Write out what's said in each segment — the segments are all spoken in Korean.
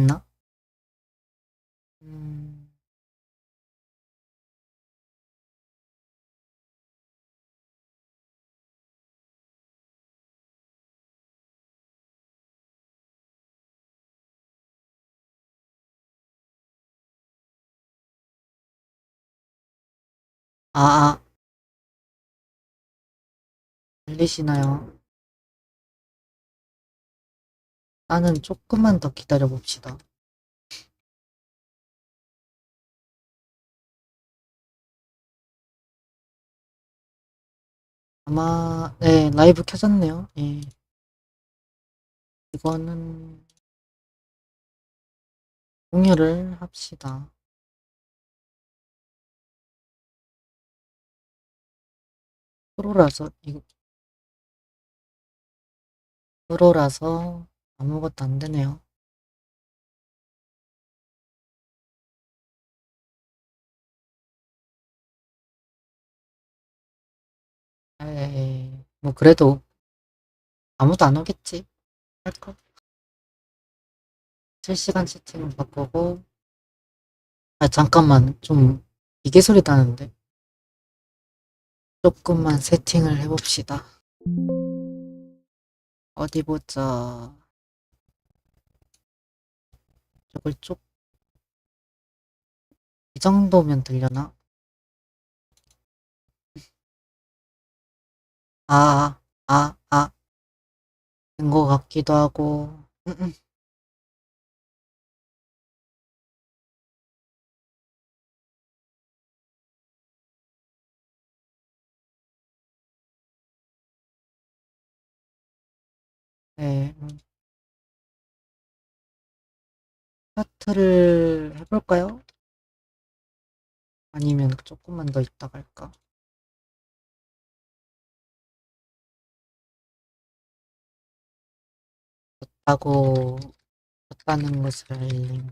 됐나? 음, 아, 아, 들리시나요? 나는 조금만 더 기다려 봅시다. 아마, 네, 라이브 켜졌네요. 예. 이거는 공유를 합시다. 프로라서, 이거, 프로라서 아무것도 안 되네요. 에이, 뭐, 그래도 아무도 안 오겠지. 할까? 실시간 채팅 바꾸고, 아, 잠깐만. 좀, 기계 소리 나는데. 조금만 세팅을 해봅시다. 어디 보자. 저걸 쪽, 이 정도면 들려나? 아, 아, 아, 된 것 같기도 하고. 음, 음. 네, 음. 스타트를 해볼까요? 아니면 조금만 더 있다 갈까? 졌다고, 졌다는 것을 알림.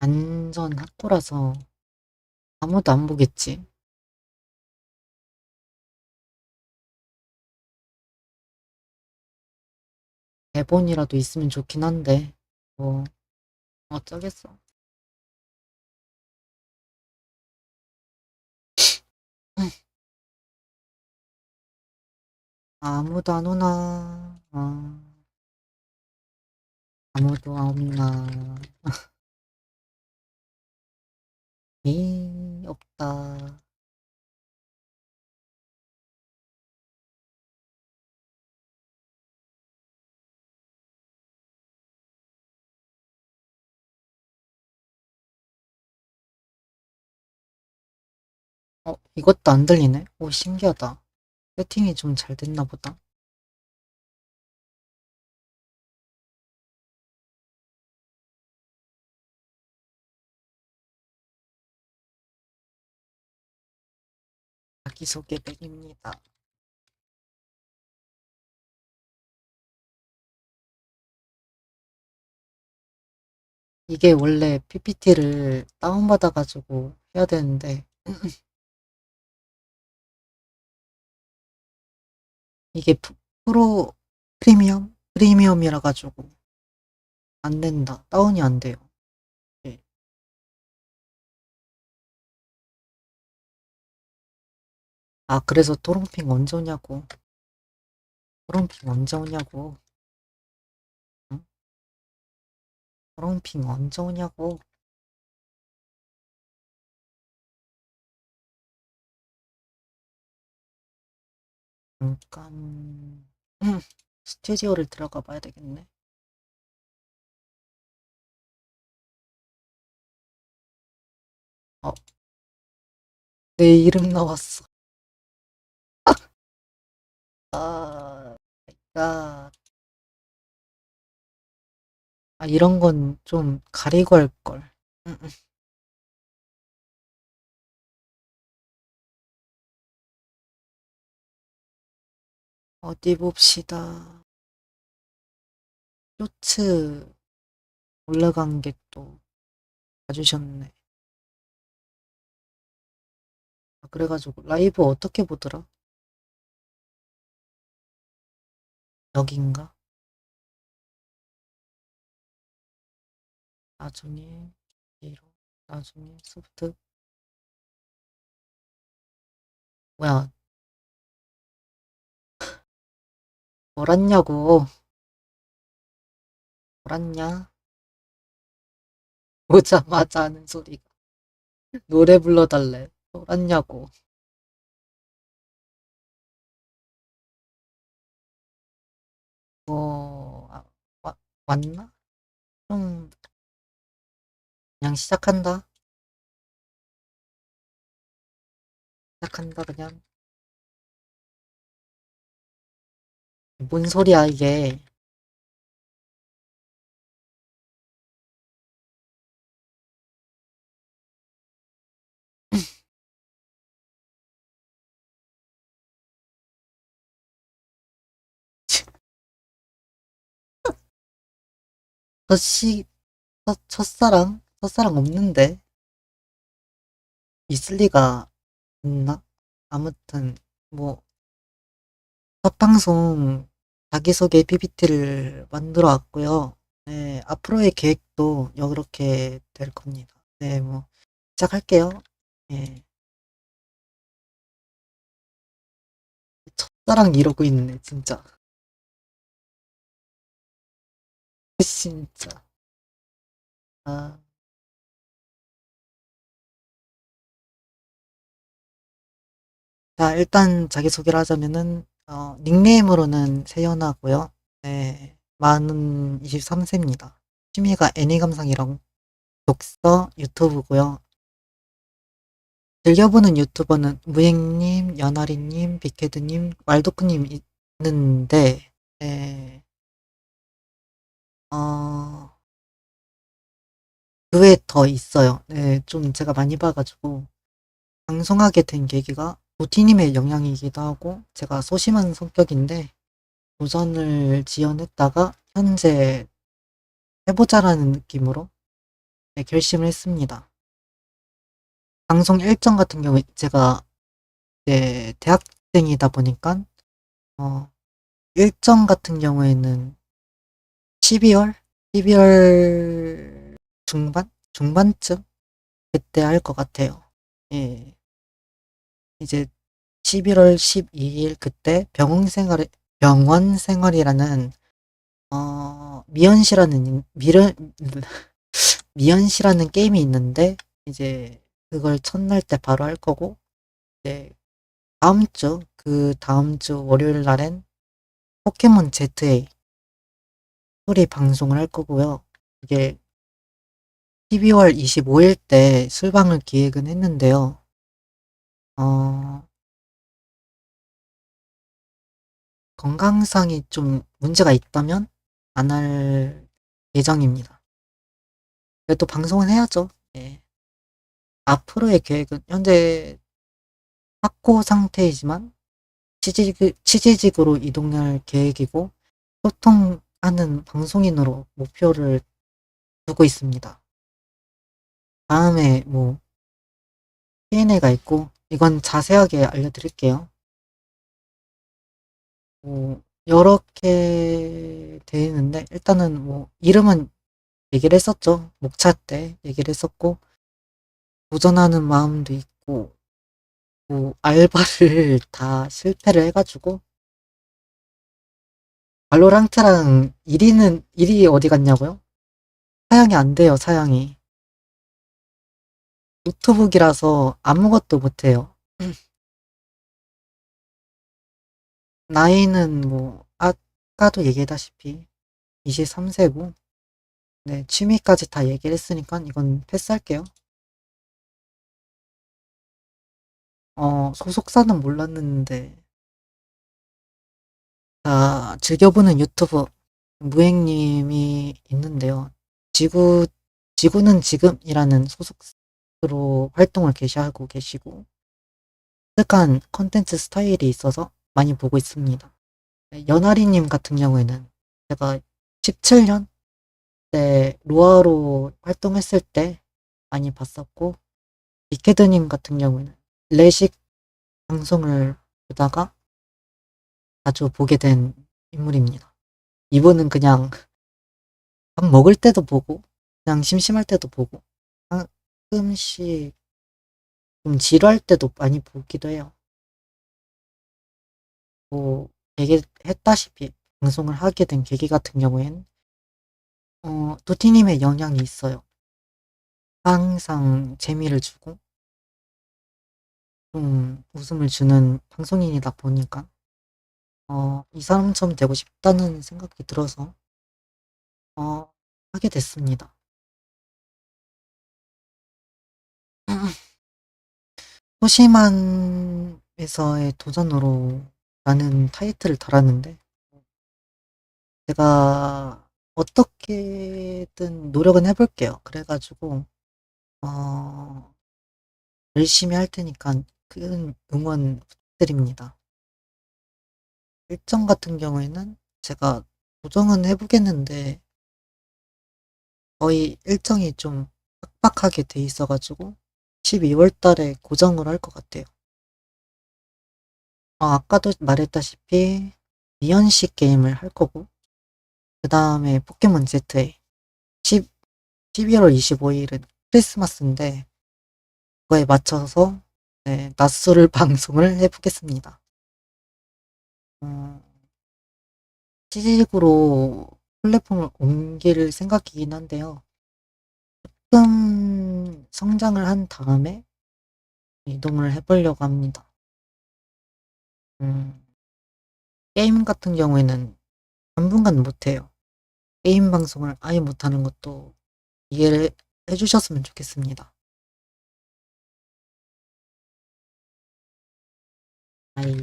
완전 학고라서 아무도 안 보겠지. 대본이라도 있으면 좋긴 한데, 뭐, 어쩌겠어. 아무도 안 오나, 아, 아무도 안 없나. 이, 없다. 어, 이것도 안 들리네? 오, 신기하다. 세팅이 좀 잘 됐나 보다. 자기소개 백입니다. 이게 원래 PPT를 다운받아가지고 해야 되는데, 이게 프- 프로 프리미엄? 프리미엄이라 가지고 안 된다. 다운이 안 돼요. 네. 아, 그래서 토론핑 언제 오냐고. 토론핑 언제 오냐고. 응? 토론핑 언제 오냐고. 잠깐, 음, 스튜디오를 들어가 봐야 되겠네. 어, 내 이름 나왔어. 아, 아, 아, 이런 건 좀 가리고 할 걸. 음, 음. 어디 봅시다. 쇼츠 올라간 게 또 봐주셨네. 그래가지고 라이브 어떻게 보더라? 여긴가? 나중에 이로 나중에 소프트 뭐야 뭐랐냐고. 뭐랐냐? 오자마자 하는 소리가. 노래 불러달래. 뭐랐냐고. 뭐 아, 와, 왔나? 좀 그냥 시작한다. 시작한다 그냥 뭔 소리야 이게 첫시 첫, 첫사랑? 첫사랑 없는데 있을 리가 있나? 아무튼 뭐 첫 방송 자기소개 PPT를 만들어 왔고요. 네, 앞으로의 계획도 이렇게 될 겁니다. 네, 뭐 시작할게요. 네. 첫사랑 이러고 있네, 진짜. 진짜. 아. 자, 일단 자기소개를 하자면은, 어, 닉네임으로는 세연하고요. 네, 만은 23세입니다. 취미가 애니 감상이랑 독서 유튜브고요. 즐겨보는 유튜버는 무행님, 연아리님, 빅헤드님, 왈도크님 있는데, 네, 어, 그 외에 더 있어요. 네, 좀 제가 많이 봐가지고, 방송하게 된 계기가 도티님의 영향이기도 하고, 제가 소심한 성격인데, 도전을 지원했다가, 현재 해보자라는 느낌으로 네, 결심을 했습니다. 방송 일정 같은 경우에 제가 이제 대학생이다 보니까, 어, 일정 같은 경우에는 12월? 12월 중반? 중반쯤? 그때 할 것 같아요. 예. 이제 11월 12일 그때 병원 생활, 병원 생활이라는, 어, 미연시라는, 미련, 미연시라는 게임이 있는데, 이제 그걸 첫날 때 바로 할 거고, 이제 다음 주, 그 다음 주 월요일 날엔 포켓몬 ZA 소리 방송을 할 거고요. 이게 12월 25일 때 술방을 기획은 했는데요. 어, 건강상이 좀 문제가 있다면 안 할 예정입니다. 그래도 방송은 해야죠. 예. 앞으로의 계획은 현재 확고 상태이지만 취직, 취재직으로 이동할 계획이고 소통하는 방송인으로 목표를 두고 있습니다. 다음에 뭐 Q&A가 있고 이건 자세하게 알려드릴게요. 뭐 이렇게 돼 있는데 일단은 뭐 이름은 얘기를 했었죠. 목차 때 얘기를 했었고 도전하는 마음도 있고 뭐 알바를 다 실패를 해가지고 발로랑트랑 1위는 1위 어디 갔냐고요? 사양이 안 돼요, 사양이. 노트북이라서 아무것도 못해요. 나이는 뭐 아까도 얘기했다시피 23세고 네, 취미까지 다 얘기를 했으니까 이건 패스할게요. 어, 소속사는 몰랐는데 자, 즐겨보는 유튜브 무행님이 있는데요. 지구, 지구는 지금이라는 소속 으로 활동을 개시하고 계시고, 독특한 컨텐츠 스타일이 있어서 많이 보고 있습니다. 네, 연아리님 같은 경우에는 제가 17년 때 로아로 활동했을 때 많이 봤었고, 비케드님 같은 경우에는 레식 방송을 보다가 자주 보게 된 인물입니다. 이분은 그냥 밥 먹을 때도 보고 그냥 심심할 때도 보고 가끔씩 좀 지루할 때도 많이 보기도 해요. 뭐 얘기했다시피 방송을 하게 된 계기 같은 경우엔 어, 도티님의 영향이 있어요. 항상 재미를 주고 좀 웃음을 주는 방송인이다 보니까 어, 이 사람처럼 되고 싶다는 생각이 들어서 어, 하게 됐습니다. 소심한에서의 도전으로 라는 타이틀을 달았는데 제가 어떻게든 노력은 해볼게요. 그래가지고 어, 열심히 할 테니까 큰 응원 부탁드립니다. 일정 같은 경우에는 제가 조정은 해보겠는데 거의 일정이 좀 빡빡하게 돼 있어가지고 12월 달에 고정을 할 것 같아요. 어, 아까도 말했다시피 미연식 게임을 할 거고 그 다음에 포켓몬 Z에 10, 12월 25일은 크리스마스인데 그거에 맞춰서 네, 낮술을 방송을 해보겠습니다. 어, 시식으로 플랫폼을 옮길 생각이긴 한데요. 조금 성장을 한 다음에 이동을 해보려고 합니다. 음, 게임 같은 경우에는 당분간 못해요. 게임 방송을 아예 못하는 것도 이해를 해주셨으면 좋겠습니다. 아이,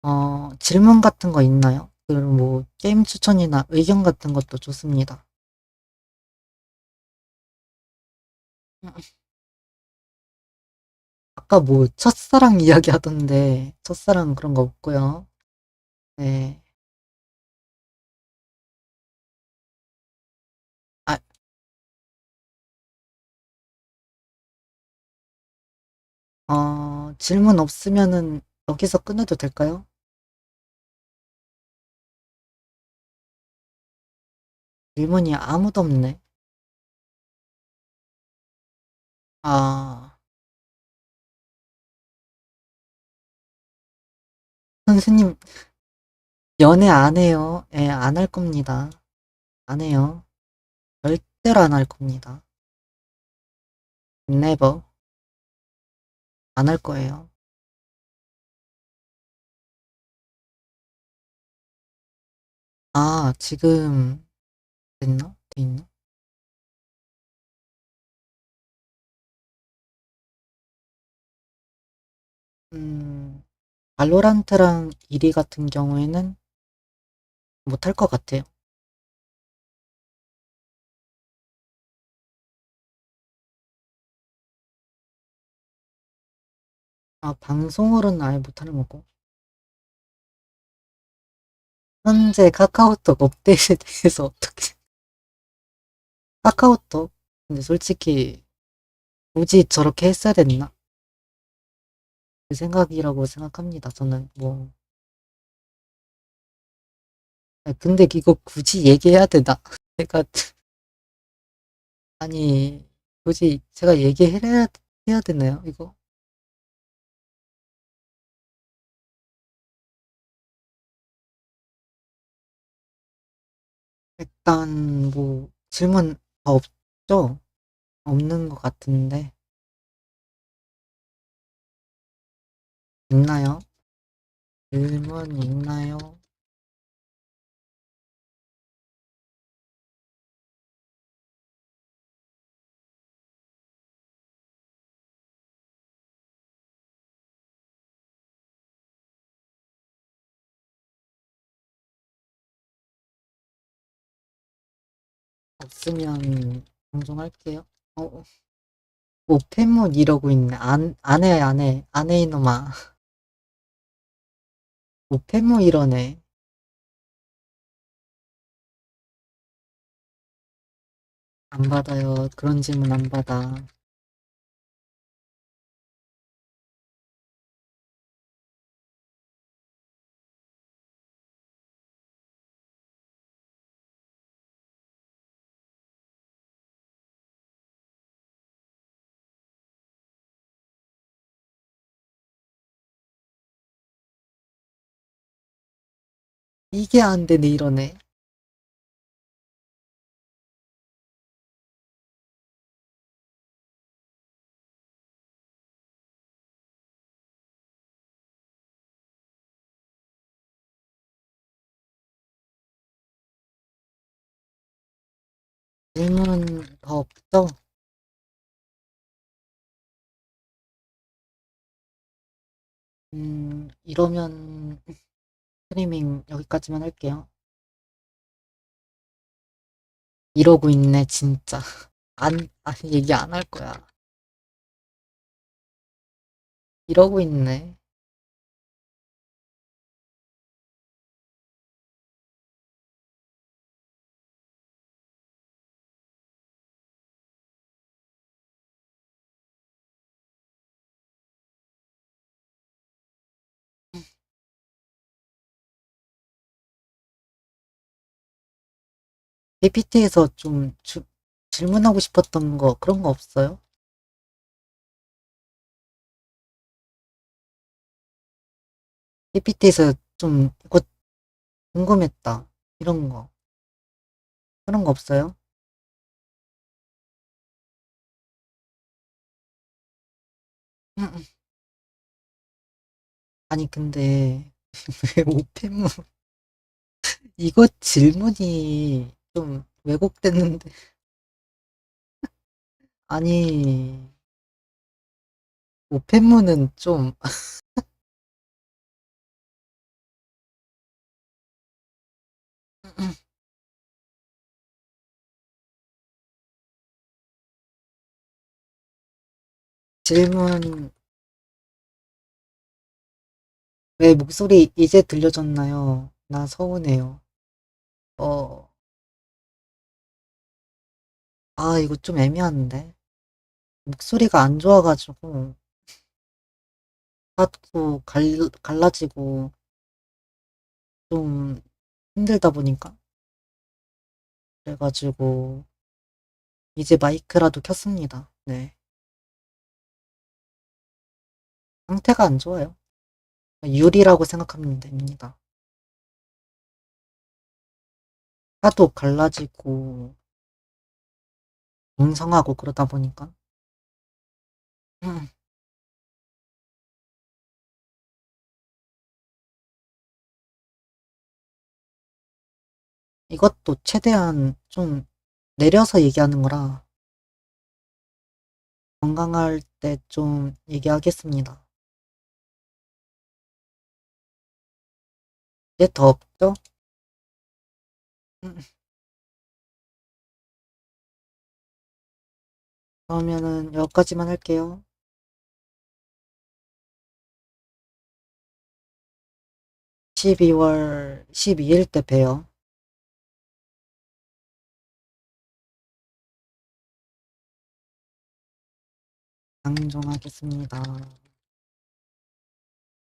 어, 질문 같은 거 있나요? 그리고 뭐, 게임 추천이나 의견 같은 것도 좋습니다. 아까 뭐, 첫사랑 이야기 하던데, 첫사랑 그런 거 없고요. 네. 아, 어, 질문 없으면은 여기서 끊어도 될까요? 질문이 아무도 없네. 아, 선생님, 연애 안 해요. 예, 안 할 겁니다. 안 해요. 절대로 안 할 겁니다. never. 안 할 거예요. 아, 지금 됐나? 돼 있나? 음, 발로란트랑 1위 같은 경우에는 못할 것 같아요. 아, 방송으로는 아예 못하는 거고. 현재 카카오톡 업데이트에 대해서 어떻게, 카카오톡? 근데 솔직히, 굳이 저렇게 했어야 됐나? 그 생각이라고 생각합니다. 저는 뭐. 아, 근데 이거 굳이 얘기해야 되나? 제가, 아니, 굳이 제가 얘기해야, 해야 되나요? 이거? 일단, 뭐, 질문 더 없죠? 없는 것 같은데. 있나요? 질문 있나요? 없으면 방송할게요. 어, 오펜몬 이러고 있네. 안, 안 해, 안 해. 안 해, 이놈아. 오펜몬 이러네. 안 받아요. 그런 질문 안 받아. 이게 안 되네 이러네. 질문 더 없죠? 음, 이러면 스트리밍 여기까지만 할게요. 이러고 있네, 진짜. 안, 아니, 얘기 안 할 거야. 이러고 있네. PPT에서 좀 주, 질문하고 싶었던 거, 그런 거 없어요? PPT에서 좀 이거 궁금했다. 이런 거. 그런 거 없어요? 음, 음. 아니, 근데, 왜 오펜무, 이거 질문이 좀 왜곡됐는데. 아니, 오펜무는 좀, 질문, 왜 목소리 이제 들려졌나요? 나 서운해요. 어, 아, 이거 좀 애매한데. 목소리가 안 좋아가지고, 자꾸 갈, 갈라지고, 좀 힘들다 보니까. 그래가지고, 이제 마이크라도 켰습니다. 네. 상태가 안 좋아요. 유리라고 생각하면 됩니다. 하도 갈라지고, 웅성하고 그러다 보니까. 음, 이것도 최대한 좀 내려서 얘기하는 거라 건강할 때 좀 얘기하겠습니다. 이제 더 없죠? 그러면은 여기까지만 할게요. 12월 12일 때 봬요. 방종하겠습니다.